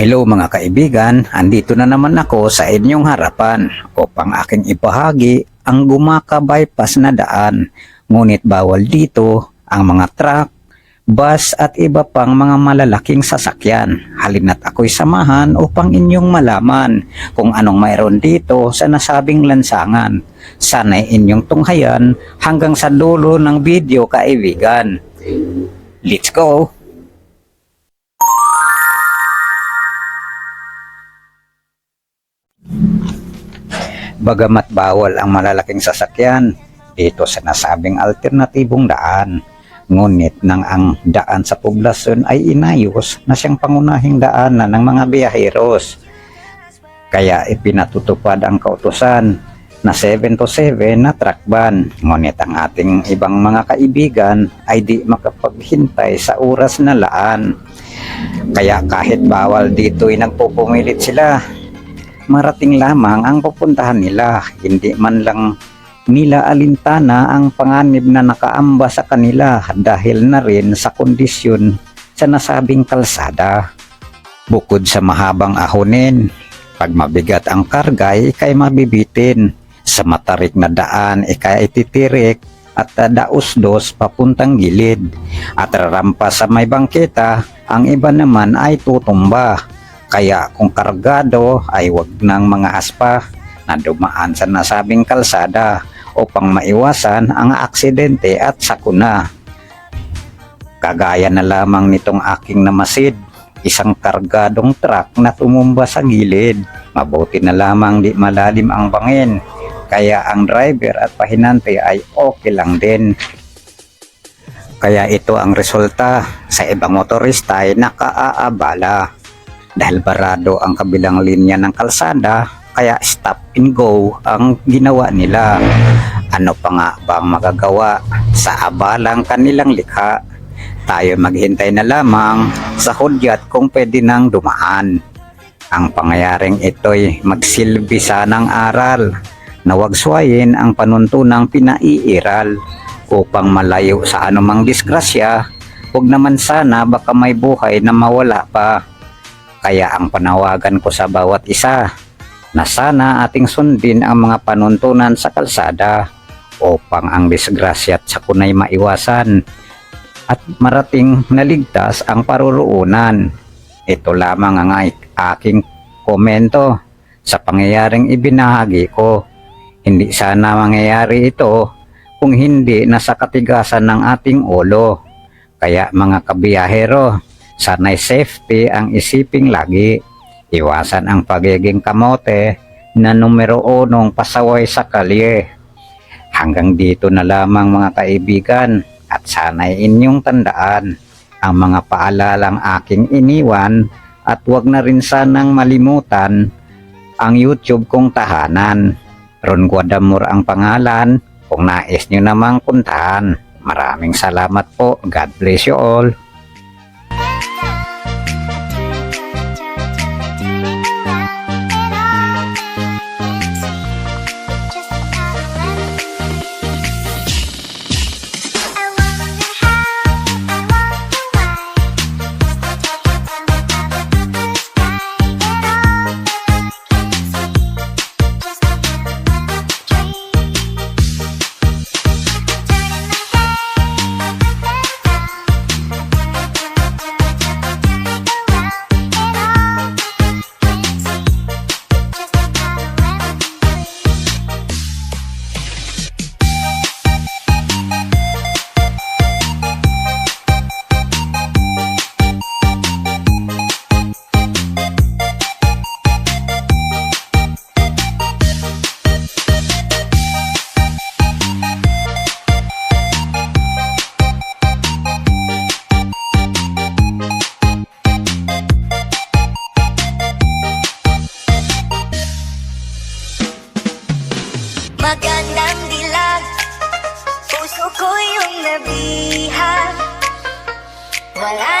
Hello mga kaibigan, andito na naman ako sa inyong harapan upang aking ipahagi ang Gumaka Bypass na daan. Ngunit bawal dito ang mga truck, bus at iba pang mga malalaking sasakyan. Halina't ako'y samahan upang inyong malaman kung anong mayroon dito sa nasabing lansangan. Sana'y inyong tunghayan hanggang sa dulo ng video kaibigan. Let's go! Bagamat bawal ang malalaking sasakyan dito sa nasabing alternatibong daan, ngunit nang ang daan sa poblasyon ay inayos na siyang pangunahing daanan ng mga biyaheros. Kaya ipinatutupad ang kautusan na 7 to 7 na truck ban. Ngunit ang ating ibang mga kaibigan ay di makapaghintay sa oras na laan. Kaya kahit bawal dito ay nagpupumilit sila marating lamang ang pupuntahan nila. Hindi man lang nila alintana ang panganib na nakaamba sa kanila dahil na rin sa kondisyon sa nasabing kalsada. Bukod sa mahabang ahonin, pag mabigat ang karga, ikay mabibitin. Sa matarik na daan, ikay ititirik at daos-dos papuntang gilid. At rarampa sa may bangketa, ang iba naman ay tutumba. Kaya kung kargado ay wag ng mga aspa na dumaan sa nasabing kalsada upang maiwasan ang aksidente at sakuna. Kagaya na lamang nitong aking namasid, isang kargadong truck na tumumba sa gilid. Mabuti na lamang di malalim ang bangin, kaya ang driver at pahinante ay okay lang din. Kaya ito ang resulta sa ibang motorista ay nakaaabala dahil barado ang kabilang linya ng kalsada kaya stop and go ang ginawa nila. Ano pa nga ba ang magagawa sa abalang kanilang likha? Tayo maghintay na lamang sa hudyat kung pwede nang dumaan. Ang pangyayaring ito'y magsilbi ng aral na wag suwayin ang panuntunang pinaiiral upang malayo sa anumang disgrasya, huwag naman sana baka may buhay na mawala pa. Kaya ang panawagan ko sa bawat isa na sana ating sundin ang mga panuntunan sa kalsada upang ang disgrasya at sakunay maiwasan at marating naligtas ang paruroonan. Ito lamang ang aking komento sa pangyayaring ibinahagi ko. Hindi sana mangyayari ito kung hindi nasa katigasan ng ating ulo. Kaya mga kabiyahero, Sana'y safety ang isiping lagi. Iwasan ang pagiging kamote na numero unong pasaway sa kalye. Hanggang dito na lamang mga kaibigan at sana'y inyong tandaan ang mga paalalang aking iniwan at wag na rin sanang malimutan ang YouTube kong tahanan. Ron Guadamur ang pangalan kung nais nyo namang puntahan. Maraming salamat po. God bless you all. Well, I